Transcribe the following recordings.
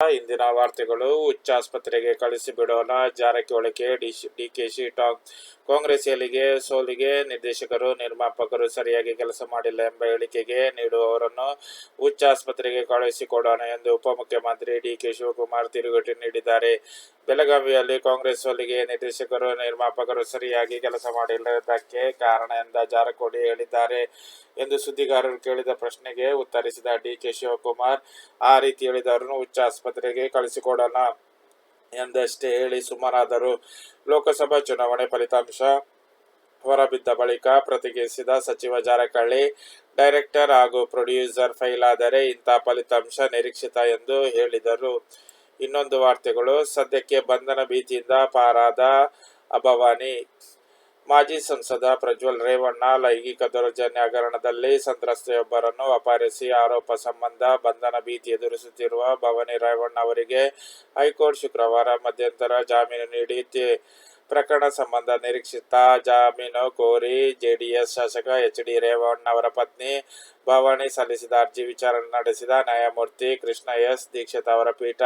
ಇಂದಿನ ವಾರ್ತೆಗಳು ಹುಚ್ಚಾಸ್ಪತ್ರೆಗೆ ಕಳಿಸಿ ಬಿಡೋಣ. ಜಾರಕಿಹೊಳಿಗೆ ಡಿಕೆಶಿ ಟಾಕ್ ಕಾಂಗ್ರೆಸ್ ಎಲ್ಲಿಗೆ? ಸೋಲಿಗೆ? ನಿರ್ದೇಶಕರು, ನಿರ್ಮಾಪಕರು ಸರಿಯಾಗಿ ಕೆಲಸ ಮಾಡಿಲ್ಲ ಎಂಬ ಹೇಳಿಕೆಗೆ ನೀಡುವವರನ್ನು ಹುಚ್ಚಾಸ್ಪತ್ರೆಗೆ ಕಳುಹಿಸಿಕೊಡೋಣ ಎಂದು ಉಪಮುಖ್ಯಮಂತ್ರಿ ಡಿಕೆ ಶಿವಕುಮಾರ್ ತಿರುಗೇಟು ನೀಡಿದ್ದಾರೆ. ಬೆಳಗಾವಿಯಲ್ಲಿ ಕಾಂಗ್ರೆಸ್ ಹೊಲಿಗೆ ನಿರ್ದೇಶಕರು, ನಿರ್ಮಾಪಕರು ಸರಿಯಾಗಿ ಕೆಲಸ ಮಾಡಿಲ್ಲದಕ್ಕೆ ಕಾರಣ ಎಂದ ಜಾರಕೋಡಿ ಹೇಳಿದ್ದಾರೆ ಎಂದು ಸುದ್ದಿಗಾರರು ಕೇಳಿದ ಪ್ರಶ್ನೆಗೆ ಉತ್ತರಿಸಿದ ಡಿಕೆ ಶಿವಕುಮಾರ್, ಆ ರೀತಿ ಹೇಳಿದವರನ್ನು ಉಚ್ಚ ಆಸ್ಪತ್ರೆಗೆ ಕಳಿಸಿಕೊಡೋಣ ಎಂದಷ್ಟೇ ಹೇಳಿ ಸುಮ್ಮನಾದರು. ಲೋಕಸಭಾ ಚುನಾವಣೆ ಫಲಿತಾಂಶ ಹೊರಬಿದ್ದ ಬಳಿಕ ಪ್ರತಿಕ್ರಿಯಿಸಿದ ಸಚಿವ ಜಾರಕಳ್ಳಿ ಡೈರೆಕ್ಟರ್ ಹಾಗೂ ಪ್ರೊಡ್ಯೂಸರ್ ಫೈಲ್ ಆದರೆ ಇಂಥ ಫಲಿತಾಂಶ ನಿರೀಕ್ಷಿತ ಎಂದು ಹೇಳಿದರು. ಇನ್ನೊಂದು ವಾರ್ತೆಗಳು. ಸದ್ಯಕ್ಕೆ ಬಂಧನ ಭೀತಿಯಿಂದ ಪಾರಾದ ಅಭವಾನಿ. ಮಾಜಿ ಸಂಸದ ಪ್ರಜ್ವಲ್ ರೇವಣ್ಣ ಲೈಂಗಿಕ ದೌರ್ಜನ್ಯ ಹಗರಣದಲ್ಲಿ ಸಂತ್ರಸ್ತೆಯೊಬ್ಬರನ್ನು ಅಪಹರಿಸಿ ಆರೋಪ ಸಂಬಂಧ ಬಂಧನ ಭೀತಿ ಎದುರಿಸುತ್ತಿರುವ ಭವಾನಿ ರೇವಣ್ಣ ಅವರಿಗೆ ಹೈಕೋರ್ಟ್ ಶುಕ್ರವಾರ ಮಧ್ಯಂತರ ಜಾಮೀನು ನೀಡಿ ಪ್ರಕರಣ ಸಂಬಂಧ ನಿರೀಕ್ಷಿತ ಜಾಮೀನು ಕೋರಿ ಜೆಡಿಎಸ್ ಶಾಸಕ ಎಚ್ ಡಿ ರೇವಣ್ಣ ಅವರ ಪತ್ನಿ ಭವಾನಿ ಸಲ್ಲಿಸಿದ ಅರ್ಜಿ ವಿಚಾರಣೆ ನಡೆಸಿದ ನ್ಯಾಯಮೂರ್ತಿ ಕೃಷ್ಣ ಎಸ್ ದೀಕ್ಷಿತ್ ಅವರ ಪೀಠ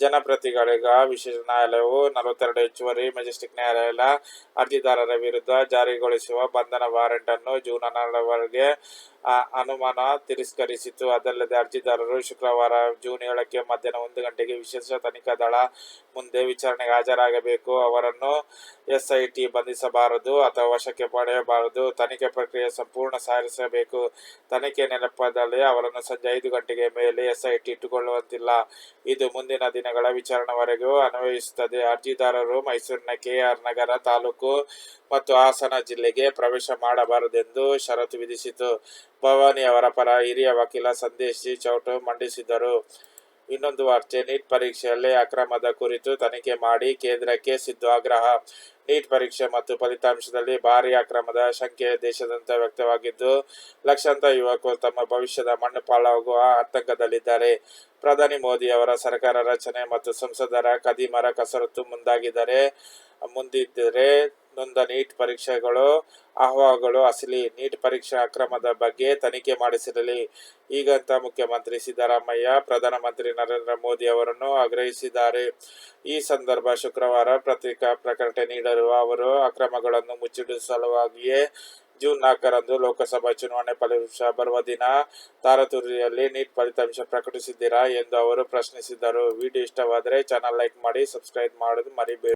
ಜನಪ್ರತಿಗಳಿಗ ವಿಶೇಷ ನ್ಯಾಯಾಲಯವು ನಲವತ್ತೆರಡು ಹೆಚ್ಚುವರಿ ಮೆಜೆಸ್ಟಿಕ್ ನ್ಯಾಯಾಲಯ ಅರ್ಜಿದಾರರ ವಿರುದ್ಧ ಜಾರಿಗೊಳಿಸುವ ಬಂಧನ ವಾರೆಂಟ್ ಅನ್ನು ಜೂನ್ ಹನ್ನೆರಡರವರೆಗೆ ಅನುಮಾನ ತಿರಸ್ಕರಿಸಿತು ಅದಲ್ಲದೆ ಅರ್ಜಿದಾರರು ಶುಕ್ರವಾರ ಜೂನ್ ಏಳಕ್ಕೆ ಮಧ್ಯಾಹ್ನ ಒಂದು ಗಂಟೆಗೆ ವಿಶೇಷ ತನಿಖಾ ದಳ ಮುಂದೆ ವಿಚಾರಣೆಗೆ ಹಾಜರಾಗಬೇಕು. ಅವರನ್ನು ಎಸ್ಐಟಿ ಬಂಧಿಸಬಾರದು ಅಥವಾ ವಶಕ್ಕೆ ಪಡೆಯಬಾರದು. ತನಿಖೆ ಪ್ರಕ್ರಿಯೆ ಸಂಪೂರ್ಣ ಸಾರಿಸಬೇಕು. ತನಿಖೆ ನೆನಪದಲ್ಲಿ ಅವರನ್ನು ಸಂಜೆ ಐದು ಗಂಟೆಗೆ ಮೇಲೆ ಎಸ್ಐಟಿ ಇಟ್ಟುಕೊಳ್ಳುವಂತಿಲ್ಲ. ಇದು ಮುಂದಿನ ದಿನಗಳ ವಿಚಾರಣೆವರೆಗೂ ಅನ್ವಯಿಸುತ್ತದೆ. ಅರ್ಜಿದಾರರು ಮೈಸೂರಿನ ಕೆಆರ್ ನಗರ ತಾಲೂಕು ಮತ್ತು ಹಾಸನ ಜಿಲ್ಲೆಗೆ ಪ್ರವೇಶ ಮಾಡಬಾರದೆಂದು ಷರತ್ತು ವಿಧಿಸಿತು. ಭವಾನಿ ಅವರ ಪರ ಹಿರಿಯ ವಕೀಲ ಸಂದೇಶಿ ಚೌಟು ಮಂಡಿಸಿದರು ಇನ್ನೊಂದು ವಾರ್ತೆ. ನೀಟ್ ಪರೀಕ್ಷೆಯಲ್ಲಿ ಅಕ್ರಮದ ಕುರಿತು ತನಿಖೆ ಮಾಡಿ ಕೇಂದ್ರಕ್ಕೆ ಸಿದ್ದು ಆಗ್ರಹ ನೀಟ್ ಪರೀಕ್ಷೆ ಮತ್ತು ಫಲಿತಾಂಶದಲ್ಲಿ ಭಾರಿ ಅಕ್ರಮದ ಶಂಕೆ ದೇಶದಂತ ವ್ಯಕ್ತವಾಗಿದ್ದು, ಲಕ್ಷಾಂತರ ಯುವಕರು ತಮ್ಮ ಭವಿಷ್ಯದ ಮಣ್ಣು ಪಾಲಾಗುವ ಆತಂಕದಲ್ಲಿದ್ದಾರೆ. ಪ್ರಧಾನಿ ಮೋದಿ ಅವರ ಸರ್ಕಾರ ರಚನೆ ಮತ್ತು ಸಂಸದರ ಕದಿಮರ ಕಸರತ್ತು ಮುಂದಾಗಿದ್ದರೆ, ಮುಂದಿದ್ದರೆ ನೊಂದ ನೀಟ್ ಪರೀಕ್ಷೆಗಳು ಅಹವಾಲುಗಳು ಅಸಲಿ ನೀಟ್ ಪರೀಕ್ಷೆ ಅಕ್ರಮದ ಬಗ್ಗೆ ತನಿಖೆ ಮಾಡಿಸಿರಲಿ. ಈಗಂತ ಮುಖ್ಯಮಂತ್ರಿ ಸಿದ್ದರಾಮಯ್ಯ, ಪ್ರಧಾನಮಂತ್ರಿ ನರೇಂದ್ರ ಮೋದಿ ಅವರನ್ನು ಆಗ್ರಹಿಸಿದ್ದಾರೆ. ಈ ಸಂದರ್ಭ ಶುಕ್ರವಾರ ಪತ್ರಿಕಾ ಪ್ರಕಟಣೆ ನೀಡಿರುವ ಅವರು, ಅಕ್ರಮಗಳನ್ನು ಮುಚ್ಚಿಡುವ ಸಲುವಾಗಿಯೇ ಜೂನ್ ನಾಲ್ಕರಂದು ಲೋಕಸಭಾ ಚುನಾವಣೆ ಫಲಿತಾಂಶ ಬರುವ ದಿನ ತಾರತುರಿಯಲ್ಲಿ ನೀಟ್ ಫಲಿತಾಂಶ ಪ್ರಕಟಿಸಿದ್ದೀರಾ ಎಂದು ಅವರು ಪ್ರಶ್ನಿಸಿದರು. ವಿಡಿಯೋ ಇಷ್ಟವಾದರೆ ಚಾನಲ್ ಲೈಕ್ ಮಾಡಿ, ಸಬ್ಸ್ಕ್ರೈಬ್ ಮಾಡೋದು ಮರಿಬೇಡಿ.